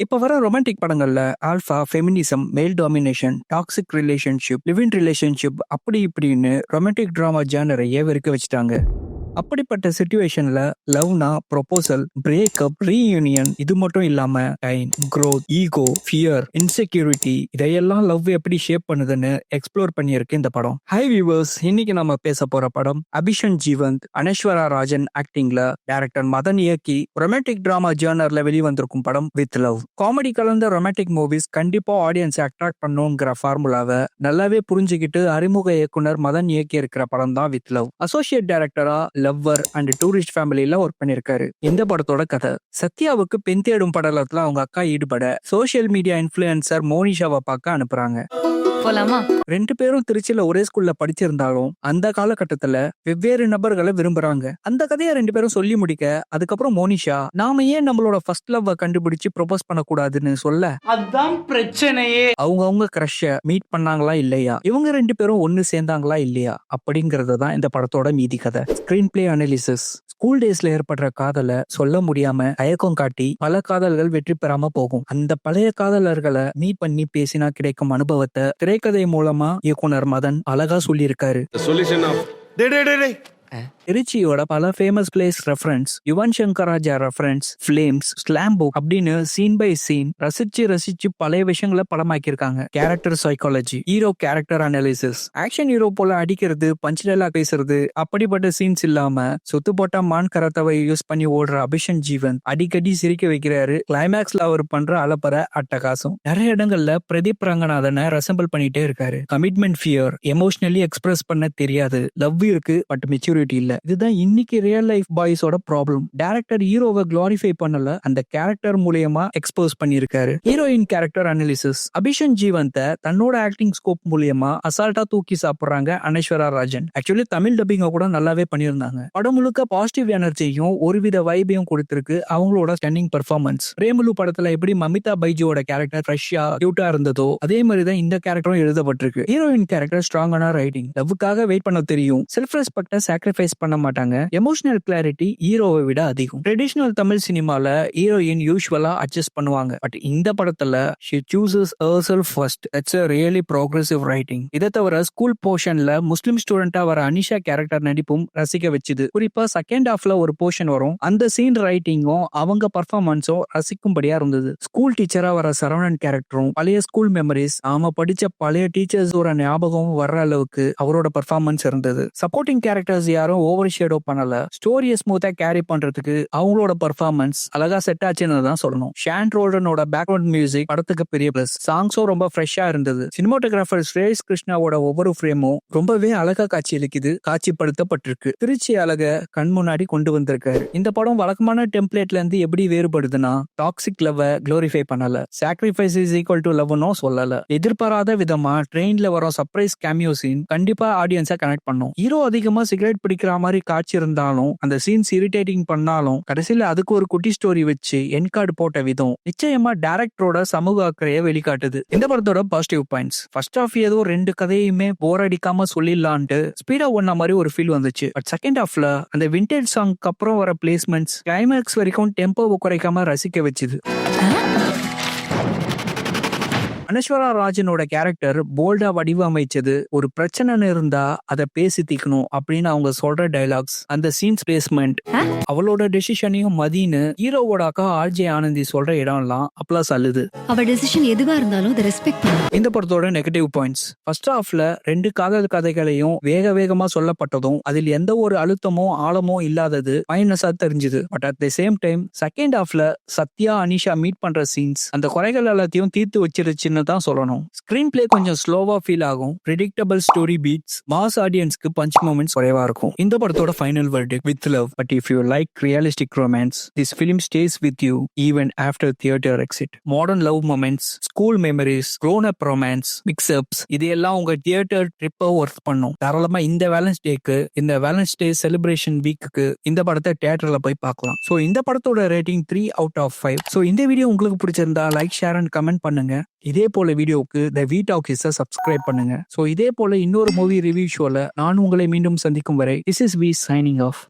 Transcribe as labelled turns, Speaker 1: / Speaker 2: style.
Speaker 1: இப்போ வர ரொமான்டிக் படங்கள்ல ஆல்ஃபா ஃபெமினிசம் மேல் domination toxic relationship living relationship அப்படி இப்படின்னு ரொமான்டிக் டிராமா ஜானரையே வெறுக்க வச்சுட்டாங்க. அப்படிப்பட்ட சுச்சுவேஷன்ல லவ்னா ப்ரொபோசல் பிரேக்கப் ரீயூனியன் இது மட்டும் இல்லாம time growth ego fear insecurity இதையெல்லாம் லவ் எப்படி ஷேப் பண்ணுதுன்னு எக்ஸ்ப்ளோர் பண்ணியிருக்கு இந்த படம். ஹை வியூவர்ஸ் இன்னைக்கு நம்ம பேச போற படம் அபிஷன் ஜீவந்த் அனேஸ்வரா ராஜன் ஆக்டிங்ல டைரக்டர் மதன் இயக்கி ரொமான்டிக் டிராமா ஜேர்னர்ல வெளிவந்திருக்கும் படம் வித் லவ் காமெடி கலந்த ரொமான்டிக் மூவிஸ் கண்டிப்பா ஆடியன்ஸை அட்ராக்ட் பண்ணுங்கிற ஃபார்முலாவை நல்லாவே புரிஞ்சுக்கிட்டு அறிமுக இயக்குனர் மதன் இயக்கி இருக்கிற படம் தான் வித் லவ் அசோசியேட் டைரக்டரா லவ்வர் அண்ட் டூரிஸ்ட் ஃபேமிலியில ஒர்க் பண்ணிருக்காரு. இந்த படத்தோட கதை. சத்யாவுக்கு பெண் தேடும் படலத்துல அவங்க அக்கா ஈடுபட சோசியல் மீடியா இன்ஃபுளுசர் மோனிஷாவை பார்க்க அனுப்புறாங்க.
Speaker 2: போலாமா?
Speaker 1: ரெண்டு பேரும் திருச்சியில ஒரே ஸ்கூல்ல படிச்சிருந்தாலும் அந்த காலகட்டத்துல வெவ்வேறு நபர்களை விரும்புறாங்க. அந்த கதையை ரெண்டு பேரும் சொல்லி முடிக்க அதுக்கப்புறம் மோனிஷா நாம ஏன் நம்மளோட ஃபர்ஸ்ட் லவ் கண்டுபிடிச்சு ப்ரொபோஸ் பண்ணக்கூடாதுன்னு சொல்ல?
Speaker 3: அதான் பிரச்சனையே.
Speaker 1: அவங்க அவங்க கிரஷ மீட் பண்ணாங்களா இல்லையா? இவங்க ரெண்டு பேரும் ஒன்னு சேர்ந்தாங்களா இல்லையா? அப்படிங்கறது தான் இந்த படத்தோட மீதி கதை. ஸ்கிரீன் பிளே அனாலிசிஸ் ஸ்கூல் டேஸ்ல ஏற்படுற காதலை சொல்ல முடியாம தயக்கம் காட்டி பல காதல்கள் வெற்றி பெறாம போகும். அந்த பழைய காதலர்களை மீட் பண்ணி பேசினா கிடைக்கும் அனுபவத்தை திரைக்கதை மூலமா இயக்குனர் மதன் அழகா சொல்லியிருக்காரு.
Speaker 4: Eh?
Speaker 1: திருச்சியோட பல famous place reference Yuvan Shankar Raja reference flames slam book அப்படின்னு சீன் பை சீன் ரசிச்சு ரசிச்சு பழைய விஷயங்களை படமாக்கியிருக்காங்க. Character psychology hero character analysis action hero போல அடிக்கிறது பஞ்ச் டைலாக் பேசுறது அப்படிப்பட்ட சீன்ஸ் இல்லாம சொத்து போட்டா மான் கரத்தவை யூஸ் பண்ணி ஓடுற அபிஷன் ஜீவன் அடிக்கடி சிரிக்க வைக்கிறாரு. கிளைமேக்ஸ்ல அவர் பண்ற அலப்பற அட்டகாசம். நிறைய இடங்கள்ல பிரதீப் ரங்கநாதனை ரெசம்பிள் பண்ணிட்டே இருக்காரு. கமிட்மெண்ட் ஃபியர் எமோஷனலி எக்ஸ்பிரஸ் பண்ண தெரியாது. லவ் இருக்கு பட் மெச்சூரிட்டி இல்ல. இதுதான் இன்னைக்கு ரியல் லைஃப் பாய்ஸோட ப்ராப்ளம் டேரக்டர் ஹீரோவை குளோரிஃபை பண்ணல அந்த கேரக்டர் மூலியமா எக்ஸ்போஸ் பண்ணிருக்காரு heroine character analysis Abishan Jeevinth தன்னோட ஆக்டிங் ஸ்கோப் மூலியமா அசால்ட்டா தூக்கி சாப்பிடுறாங்க அனேஸ்வரா ராஜன். ஆக்சுவலி தமிழ் டப்பிங்க கூட நல்லாவே பண்ணியிருந்தாங்க. படம் முழுக்க பாசிட்டிவ் எனர்ஜியும் ஒருவித வைபையும் கொடுத்திருக்கு அவங்களோட ஸ்டன்னிங் பெர்ஃபார்மன்ஸ் பிரேமலு படத்துல எப்படி மமிதா பைஜியோட கேரக்டர் ஃப்ரெஷ்ஷா கியூட்டா இருந்ததோ அதே மாதிரி தான் இந்த கேரக்டரும் எழுதப்பட்டிருக்கு. ஹீரோயின் கேரக்டர் ஸ்ட்ராங்கான ரைட்டிங் லவ்வுக்காக வெயிட் பண்ண தெரியும். செல்ஃப் ரெஸ்பெக்ட சாக்ரிஃபைஸ் பண்ண மாட்டாங்க. எமோஷனல் கிளாரிட்டி ஹீரோவை விட அதிகம். ட்ரெடிஷனல் தமிழ் சினிமால ஹீரோயின் யூஸ்வலா அட்ஜஸ்ட் பண்ணுவாங்க. பட் இந்த படத்துல she chooses herself first it's a really progressive writing இதை தவிர ஸ்கூல் போர்ஷன்ல முஸ்லிம் ஸ்டூடெண்டா வர அனிஷா கேரக்டர் நடிப்பும் ரசிக்க வச்சுது. குறிப்பா செகண்ட் ஹாஃப்ல ஒரு போர்ஷன் வரும். அந்த சீன் ரைட்டிங்கும் அவங்க பர்ஃபார்மன்ஸும் ரசிக்கும்படியா இருந்தது. ஸ்கூல் டீச்சரா வர சரவணன் கேரக்டரும் பழைய ஸ்கூல் மெமரிஸ் நாம படிச்ச பழைய டீச்சர்ஸோட ஞாபகம் வர்ற அளவுக்கு அவரோட பர்ஃபார்மன்ஸ் இருந்தது. சப்போர்ட்டிங் கேரக்டர்ஸ் யாரும் ஓவர் ஷேடோ பண்ணல. ஸ்டோரியை ஸ்மூத்தா கேரி பண்றதுக்கு அவங்களோட பர்ஃபார்மன்ஸ் அழகா செட் ஆச்சுன்னு தான் சொல்லணும். ஷான் ரோல்டனோட பேக்ரவுண்ட் மியூசிக் படத்துக்கு பெரிய பிளஸ் சாங்ஸும் ரொம்ப ஃப்ரெஷ்ஷா இருந்தது. சினிமோட்டோகிராஃபர் ஸ்ரேஷ் கிருஷ்ணாவோட ஒவ்வொரு ஃப்ரேமும் ரொம்பவே அழகா காட்சி அளிக்குது காட்சிப்படுத்தப்பட்டிருக்கு. திருச்சி அழக கண் முன்னாடி கொண்டு வந்திருக்காரு. இந்த படம் வழக்கமான டெம்ப்ளேட்ல இருந்து எப்படி வேறுபடுதுன்னா டாக்ஸிக் லவ் குளோரிஃபை பண்ணல. சாக்ரிஃபைஸ் இஸ் ஈக்குவல் டு லவ்னும் சொல்லல. எதிர்பாராத விதமா ட்ரெயின்ல வரும் சர்ப்ரைஸ் கேமியோ சீன் கண்டிப்பா ஆடியன்ஸை கனெக்ட் பண்ணும். ஹீரோ அதிகமா சிகரெட் பிடிக்கிற மாதிரி காட்சி இருந்தாலும் அந்த சீன்ஸ் இரிட்டேட்டிங் பண்ணாலும் கடைசியில அதுக்கு ஒரு குட்டி ஸ்டோரி வச்சு என் கார்டு போட்ட விதம் நிச்சயமா டேரக்டரோட சமூக அக்கறையை வெளிக்காட்டுது. இந்த படத்தோட பாசிட்டிவ் பாயிண்ட்ஸ் ஃபர்ஸ்ட் ஆஃப் ஏதோ ரெண்டு கதையுமே போர் அடிக்காம சொல்லிடலான்ட்டு ஸ்பீடா ஒன்ன மாதிரி ஒரு ஃபீல் வந்துச்சு. பட் செகண்ட் ஹாஃப்ல அந்த விண்டேஜ் சாங்க்கு அப்புறம் வர பிளேஸ்மெண்ட்ஸ் கிளைமேக்ஸ் வரைக்கும் டெம்போவை குறைக்காம ரசிக்க வச்சுது. அனஸ்வரா ராஜனோட கேரக்டர் போல்டா வடிவமைச்சது ஒரு பிரச்சனைன்னு இருந்தா அதை பேசி தீக்கணும் அப்படின்னு அவங்க சொல்ற டைலாக்ஸ் அந்த சீன்ஸ் பிளேஸ்மெண்ட்
Speaker 2: ஆ?
Speaker 1: அவளோட டெசிஷனையும் மதின்னு ஹீரோவோட அக்கா ஆர்ஜே ஆனந்தி சொல்ற இடம்லாம் அப்ளாஸ் அள்ளுது
Speaker 2: அவ டெசிஷன் எதுவா இருந்தாலும் ரெஸ்பெக்ட்
Speaker 1: இந்த படத்தோட நெகட்டிவ் பாயிண்ட்ஸ் ஃபர்ஸ்ட் ஹாஃப்ல ரெண்டு காதல் கதைகளையும் வேக வேகமா சொல்லப்பட்டதும் அதில் எந்த ஒரு அழுத்தமோ ஆழமோ இல்லாதது மைனஸா தெரிஞ்சுது. But at the same time second ஹாஃப்ல சத்யா அனிஷா மீட் பண்ற சீன்ஸ் அந்த குறைகள் எல்லாத்தையும் தீர்த்து வச்சிருச்சுன்னு தான் சொல்லணும். ஸ்கிரீன் பிளே கொஞ்சம் ஸ்லோவா ஃபீல் ஆகும். ப்ரிடிக்டபிள் ஸ்டோரி பீட்ஸ் மாஸ் ஆடியன்ஸ்க்கு பஞ்ச் மூமெண்ட்ஸ் குறைவா இருக்கும். இந்த படத்தோட final word with love but if you like realistic romance this film stays with you even after theatre exit modern love moments school memories grown up romance mixups இதையெல்லாம் உங்க theatre ட்ரிப்பை work பண்ணும். தாராளமா இந்த valence டேக்கு இந்த valence day celebration வீக்குக்கு இந்த படத்தை தியேட்டர்ல போய் பார்க்கலாம். ஸோ இந்த படத்தோட rating three out of five so இந்த வீடியோ உங்களுக்கு பிடிச்சிருந்தா லைக் ஷேர் அண்ட் கமெண்ட் பண்ணுங்க. இதே போல வீடியோவுக்கு த வீ டாக்கிஸை சப்ஸ்கிரைப் பண்ணுங்க. ஸோ இதே போல இன்னொரு மூவி ரிவ்யூ ஷோல நான் உங்களை மீண்டும் சந்திக்கும் வரை this is we signing off